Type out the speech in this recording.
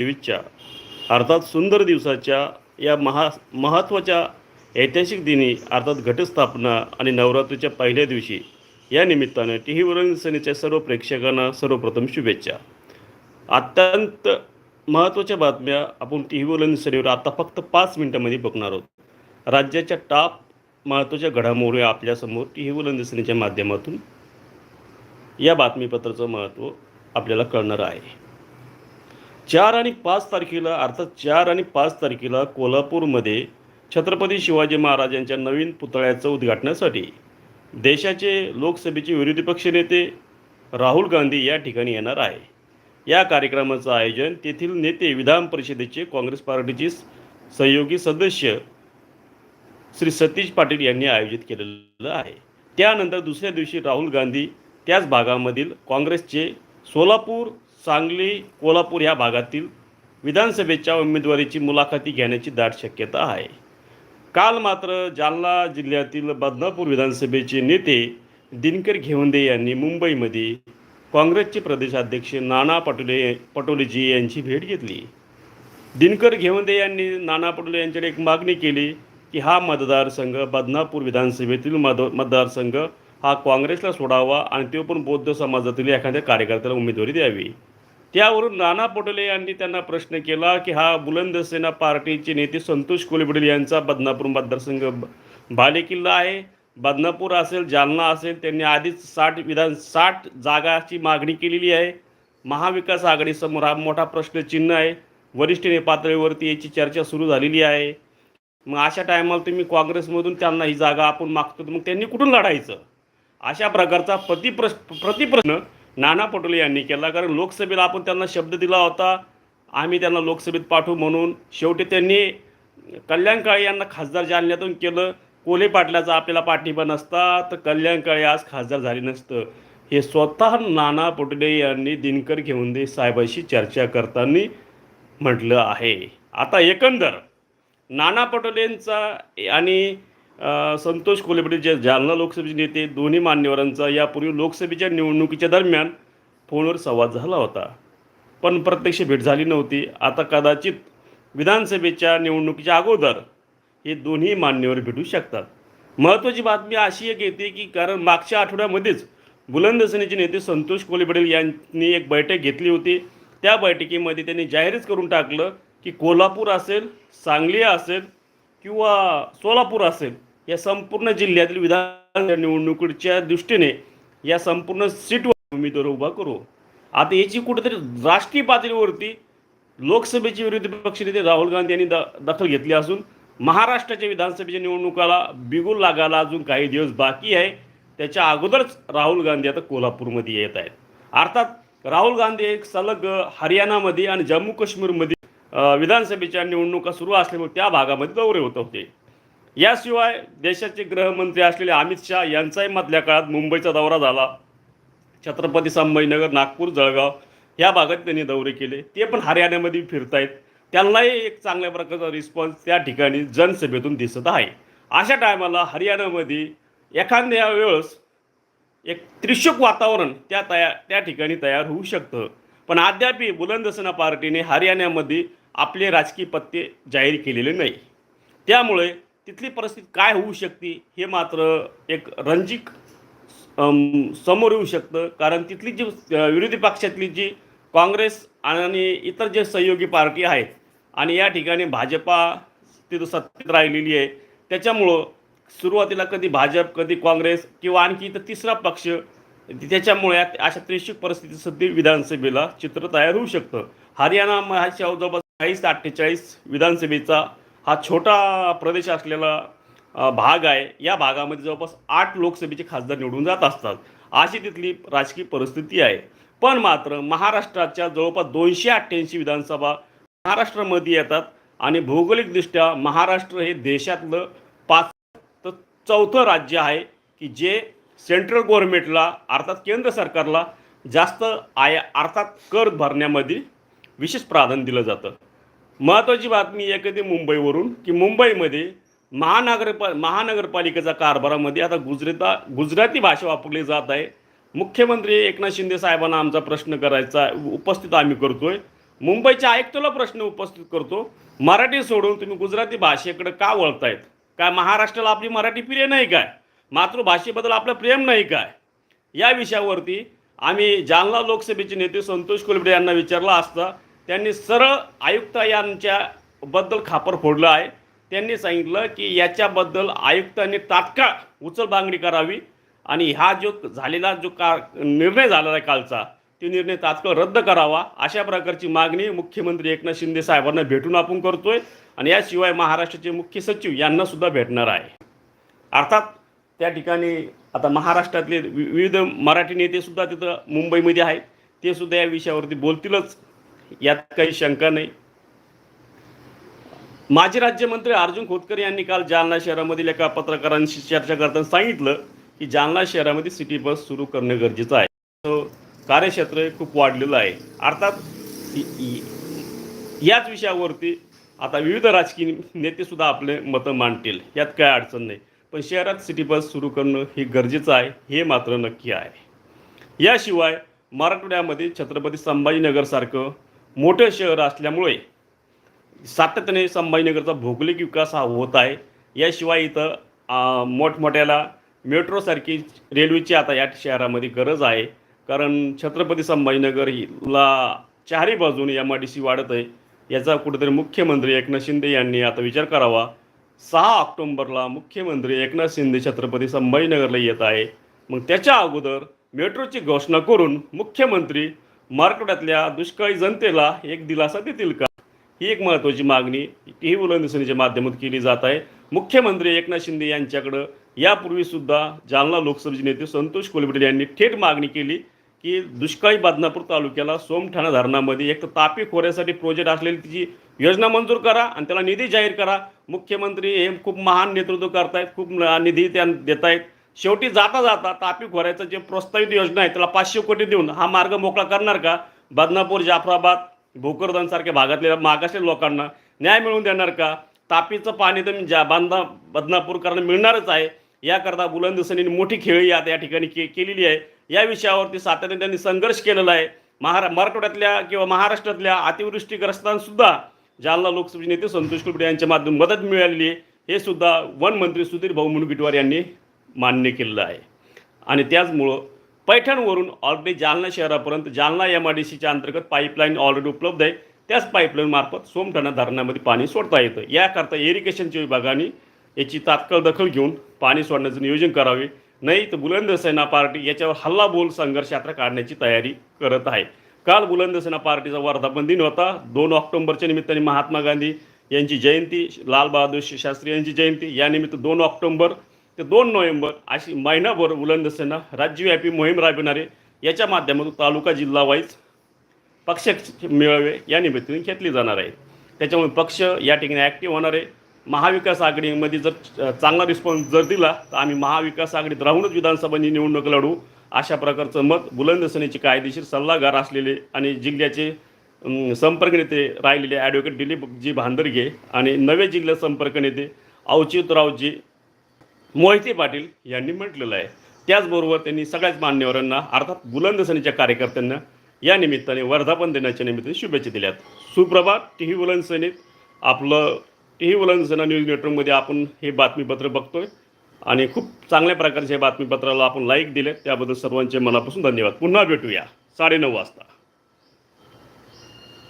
तेवीसच्या अर्थात सुंदर दिवसाच्या या महा महत्त्वाच्या ऐतिहासिक दिनी अर्थात घटस्थापना आणि नवरात्रीच्या पहिल्या दिवशी या निमित्तानं टी व्ही सेनेच्या सर्व प्रेक्षकांना सर्वप्रथम शुभेच्छा. अत्यंत महत्त्वाच्या बातम्या आपण टी व्ही सेनेवर आता फक्त पाच मिनिटांमध्ये बघणार आहोत. राज्याच्या टाप महत्त्वाच्या घडामोडी आपल्यासमोर टी व्ही वरून माध्यमातून या बातमीपत्राचं महत्त्व आपल्याला कळणार आहे. चार आणि पाच तारखेला अर्थात चार आणि पाच तारखेला कोल्हापूरमध्ये छत्रपती शिवाजी महाराजांच्या नवीन पुतळ्याचं उद्घाटनासाठी देशाचे लोकसभेचे विरोधी पक्षनेते राहुल गांधी या ठिकाणी येणार आहे. या कार्यक्रमाचं आयोजन तेथील नेते विधान परिषदेचे काँग्रेस पार्टीचे सहयोगी सदस्य श्री सतीश पाटील यांनी आयोजित केलेलं आहे. त्यानंतर दुसऱ्या दिवशी राहुल गांधी त्याच भागामधील काँग्रेसचे सोलापूर सांगली कोल्हापूर ह्या भागातील विधानसभेच्या उमेदवारीची मुलाखती घेण्याची दाट शक्यता आहे. काल मात्र जालना जिल्ह्यातील बदनापूर विधानसभेचे नेते दिनकर घेवंदे यांनी मुंबईमध्ये काँग्रेसचे प्रदेशाध्यक्ष नाना पटोले पटोलेजी यांची भेट घेतली. दिनकर घेवंदे यांनी नाना पटोले यांच्याकडे एक मागणी केली की हा मतदारसंघ बदनापूर विधानसभेतील मद मतदारसंघ हा काँग्रेसला सोडावा आणि तो पण बौद्ध समाजातील एखाद्या कार्यकर्त्याला उमेदवारी द्यावी. त्यावरून नाना पटोले यांनी त्यांना प्रश्न केला की हा बुलंद सेना पार्टीचे नेते संतोष कोलीपटेल यांचा बदनापूर मतदारसंघ बालेकिल्ला आहे. बदनापूर असेल जालना असेल त्यांनी आधीच साठ विधान साठ जागाची मागणी केलेली आहे. महाविकास आघाडीसमोर हा मोठा प्रश्नचिन्ह आहे. वरिष्ठ पातळीवरती याची चर्चा सुरू झालेली आहे. मग अशा टायमाला तुम्ही काँग्रेसमधून त्यांना ही जागा आपण मागतो तर मग त्यांनी कुठून लढायचं? अशा प्रकारचा प्रतिप्रश प्रतिप्रश्न नाना पटोले यांनी केला कारण लोकसभेला आपण त्यांना शब्द दिला होता. आम्ही त्यांना लोकसभेत पाठवू म्हणून. शेवटी त्यांनी कल्याण काळे यांना खासदार जालन्यातून केलं कोल्हे पाटलाचा आपल्याला पाठिंबा नसता तर कल्याण काळे आज खासदार झाले नसतं. हे स्वतः नाना पटोले यांनी दिनकर घेऊन दे साहेबांशी चर्चा करताना म्हटलं आहे. आता एकंदर नाना पटोलेंचा आणि संतोष कोल्हेपटे जे जालना लोकसभेचे नेते दोन्ही मान्यवरांचा यापूर्वी लोकसभेच्या निवडणुकीच्या दरम्यान फोनवर संवाद झाला होता. पण प्रत्यक्ष भेट झाली नव्हती. आता कदाचित विधानसभेच्या निवडणुकीच्या अगोदर हे दोन्ही मान्यवर भेटू शकतात. महत्त्वाची बातमी अशी एक येते की कारण मागच्या आठवड्यामध्येच बुलंद सेनेचे नेते संतोष कोलेपटेल यांनी एक बैठक घेतली होती. त्या बैठकीमध्ये त्यांनी जाहीरच करून टाकलं की कोल्हापूर असेल सांगली असेल किंवा सोलापूर असेल या संपूर्ण जिल्ह्यातील विधान निवडणुकीच्या दृष्टीने या संपूर्ण सीटवर उमेदवार उभा करू. आता याची कुठेतरी राष्ट्रीय पातळीवरती लोकसभेचे विरोधी पक्षनेते राहुल गांधी यांनी द दखल घेतली असून महाराष्ट्राच्या विधानसभेच्या निवडणुकाला बिगुल लागायला अजून काही दिवस बाकी आहे. त्याच्या अगोदरच राहुल गांधी आता कोल्हापूरमध्ये येत आहेत. अर्थात राहुल गांधी एक सलग हरियाणामध्ये आणि जम्मू काश्मीरमध्ये विधानसभेच्या निवडणुका सुरू असल्यामुळे त्या भागामध्ये दौरे होत होते. याशिवाय देशाचे गृहमंत्री असलेले अमित शहा यांचाही मधल्या काळात मुंबईचा दौरा झाला. छत्रपती संभाजीनगर नागपूर जळगाव या भागात त्यांनी दौरे केले. ते पण हरियाणामध्ये फिरतायत. त्यांनाही एक चांगल्या प्रकारचा रिस्पॉन्स त्या ठिकाणी जनसभेतून दिसत आहे. अशा टायमाला हरियाणामध्ये एखाद्या वेळेस एक त्रिशुक वातावरण त्या तया त्या ठिकाणी तयार होऊ शकतं. पण अद्यापही बुलंदसेना पार्टीने हरियाणामध्ये आपले राजकीय पत्ते जाहीर केलेले नाही. त्यामुळे तिथली परिस्थिती काय होऊ शकते हे मात्र एक रंजिक समोर येऊ शकतं. कारण तिथली जी विरोधी पक्षातली जी काँग्रेस आणि इतर जे सहयोगी पार्टी आहेत आणि या ठिकाणी भाजपा तिथं सत्तेत राहिलेली आहे त्याच्यामुळं सुरुवातीला कधी भाजप कधी काँग्रेस किंवा आणखी इतर तिसरा पक्ष त्याच्यामुळे अशा त्रिशूक परिस्थिती सध्या विधानसभेला चित्र तयार होऊ शकतं. हरियाणा हा जवळपास चाळीस ते अठ्ठेचाळीस विधानसभेचा हा छोटा प्रदेश असलेला भाग आहे. या भागामध्ये जवळपास आठ लोकसभेचे खासदार निवडून जात असतात. अशी तिथली राजकीय परिस्थिती आहे. पण मात्र महाराष्ट्राच्या जवळपास दोनशे अठ्ठ्याऐंशी विधानसभा महाराष्ट्रामध्ये येतात आणि भौगोलिकदृष्ट्या महाराष्ट्र हे देशातलं पाच तर चौथं राज्य आहे की जे सेंट्रल गव्हर्नमेंटला अर्थात केंद्र सरकारला जास्त आय अर्थात कर भरण्यामध्ये विशेष प्राधान्य दिलं जातं. महत्त्वाची बातमी आहे मुंबईवरून की मुंबईमध्ये महानगरपा महानगरपालिकेचा कारभारामध्ये आता गुजराता गुजराती भाषा वापरली जात आहे. मुख्यमंत्री एकनाथ शिंदे साहेबांना आमचा प्रश्न करायचा उपस्थित आम्ही करतोय. मुंबईच्या आयुक्ताला प्रश्न उपस्थित करतो. मराठी सोडून तुम्ही गुजराती भाषेकडे का वळतायत? काय महाराष्ट्राला आपली मराठी प्रिय नाही काय? मातृभाषेबद्दल आपलं प्रेम नाही काय? या विषयावरती आम्ही जालना लोकसभेचे नेते संतोष कुलबडे यांना विचारलं असता त्यांनी सरळ आयुक्त यांच्या बद्दल खापर फोडलं आहे. त्यांनी सांगितलं की याच्याबद्दल आयुक्तांनी तात्काळ उचलबांगडी करावी आणि हा जो झालेला जो का निर्णय झालेला आहे कालचा तो निर्णय तात्काळ रद्द करावा. अशा प्रकारची मागणी मुख्यमंत्री एकनाथ शिंदे साहेबांना भेटून आपण करतोय आणि याशिवाय महाराष्ट्राचे मुख्य सचिव यांना सुद्धा भेटणार आहे. अर्थात त्या ठिकाणी आता महाराष्ट्रातले विविध मराठी नेते सुद्धा तिथं मुंबईमध्ये आहेत. ते सुद्धा या विषयावरती बोलतीलच. यात काही शंका नाही. माजी राज्यमंत्री अर्जुन खोतकर यांनी काल जालना शहरामधील एका पत्रकारांशी चर्चा करताना सांगितलं की जालना शहरामध्ये सिटी बस सुरू करणे गरजेचं आहे. तो कार्यक्षेत्र खूप वाढलेलं आहे. अर्थात याच विषयावरती आता विविध राजकीय नेते सुद्धा आपले मतं मांडतील. यात काय अडचण नाही. पण शहरात सिटी बस सुरू करणं हे गरजेचं आहे हे मात्र नक्की आहे. याशिवाय मराठवाड्यामध्ये छत्रपती संभाजीनगरसारखं मोठं शहर असल्यामुळे सातत्याने संभाजीनगरचा भौगोलिक विकास हा होत आहे. याशिवाय इथं मोठमोठ्याला मेट्रोसारखी रेल्वेची आता या शहरामध्ये गरज आहे. कारण छत्रपती संभाजीनगर हिला चारही बाजूने एम आय डी सी वाढत आहे. याचा कुठेतरी मुख्यमंत्री एकनाथ शिंदे यांनी आता विचार करावा. सहा ऑक्टोंबरला मुख्यमंत्री एकनाथ शिंदे छत्रपती संभाजीनगरला येत आहे. मग त्याच्या अगोदर मेट्रोची घोषणा करून मुख्यमंत्री मराठवाड्यातल्या दुष्काळी जनतेला एक दिलासा देतील का? ही एक महत्त्वाची मागणी टी व्ही बुलंदीसनीच्या माध्यमातून केली जात आहे. मुख्यमंत्री एकनाथ शिंदे यांच्याकडं यापूर्वीसुद्धा जालना लोकसभेचे नेते संतोष कोलबडे यांनी थेट मागणी केली की दुष्काळी बदनापूर तालुक्याला सोमठाणा धरणामध्ये एक तर तापी खोऱ्यासाठी प्रोजेक्ट असलेली तिची योजना मंजूर करा आणि त्याला निधी जाहीर करा. मुख्यमंत्री हे खूप महान नेतृत्व करतायत खूप निधी त्या देत आहेत शेवटी जाता जाता तापी खोऱ्याचं जे प्रस्तावित योजना आहे त्याला पाचशे कोटी देऊन हा मार्ग मोकळा करणार का? बदनापूर जाफराबाद भोकरदनसारख्या भागातल्या मागासलेल्या लोकांना न्याय मिळवून देणार का? तापीचं पाणी तर ज्या बांधा बदनापूरकरांना मिळणारच आहे याकरता बुलंदसनीने मोठी खेळी आता या ठिकाणी के केलेली आहे. या विषयावरती सातत्याने त्यांनी संघर्ष केलेला आहे. महारा मराठवाड्यातल्या किंवा महाराष्ट्रातल्या अतिवृष्टीग्रस्तांसुद्धा जालना लोकसभेचे नेते संतोष कुलबडे यांच्या माध्यमातून मदत मिळालेली आहे. हे सुद्धा वन मंत्री सुधीर भाऊ मुनगीटवार यांनी मान्य केलेलं आहे. आणि त्याचमुळं पैठणवरून ऑलरेडी जालना शहरापर्यंत जालना एम आय डी सीच्या अंतर्गत पाईपलाईन ऑलरेडी उपलब्ध आहे. त्याच पाईपलाईनमार्फत सोमठाणा धरणामध्ये पाणी सोडता येतं. याकरता इरिगेशनच्या विभागाने याची तात्काळ दखल घेऊन पाणी सोडण्याचं नियोजन करावे. नाही तर बुलंद सेना पार्टी याच्यावर हल्लाबोल संघर्ष यात्रा काढण्याची तयारी करत आहे. काल बुलंद सेना पार्टीचा वर्धापन दिन होता. दोन ऑक्टोबरच्या निमित्ताने महात्मा गांधी यांची जयंती लालबहादूर शास्त्री यांची जयंती. यानिमित्त दोन ऑक्टोबर ते दोन नोव्हेंबर अशी महिनाभर बुलंद सेना राज्यव्यापी मोहीम राबविणारे याच्या माध्यमातून तालुका जिल्हा वाईज पक्ष मिळावे या निमित्ताने घेतली जाणार आहे त्याच्यामुळे पक्ष या ठिकाणी ॲक्टिव्ह होणार आहे. महाविकास आघाडीमध्ये जर चांगला रिस्पॉन्स जर दिला तर आम्ही महाविकास आघाडीत राहूनच विधानसभांनी निवडणूक लढू. अशा प्रकारचं मत बुलंद सेनेचे कायदेशीर सल्लागार असलेले आणि जिल्ह्याचे संपर्क नेते राहिलेले ॲडव्होकेट दिलीपजी भांदरगे आणि नवे जिल्हा संपर्क नेते अवचितरावजी मोहिते पाटील यांनी म्हटलेलं आहे. त्याचबरोबर त्यांनी सगळ्याच मान्यवरांना अर्थात बुलंद सेनेच्या कार्यकर्त्यांना या निमित्ताने वर्धापन दिनाच्या निमित्ताने शुभेच्छा दिल्यात. सुप्रभात टी व्ही बुलंद सेनेत आपलं टी व्ही बुलंद सेना न्यूज नेटवर्कमध्ये आपण हे बातमीपत्र बघतोय आणि खूप चांगल्या प्रकारचे बातमीपत्राला आपण लाईक दिले त्याबद्दल सर्वांचे मनापासून धन्यवाद. पुन्हा भेटूया. साडेनऊ वाजता.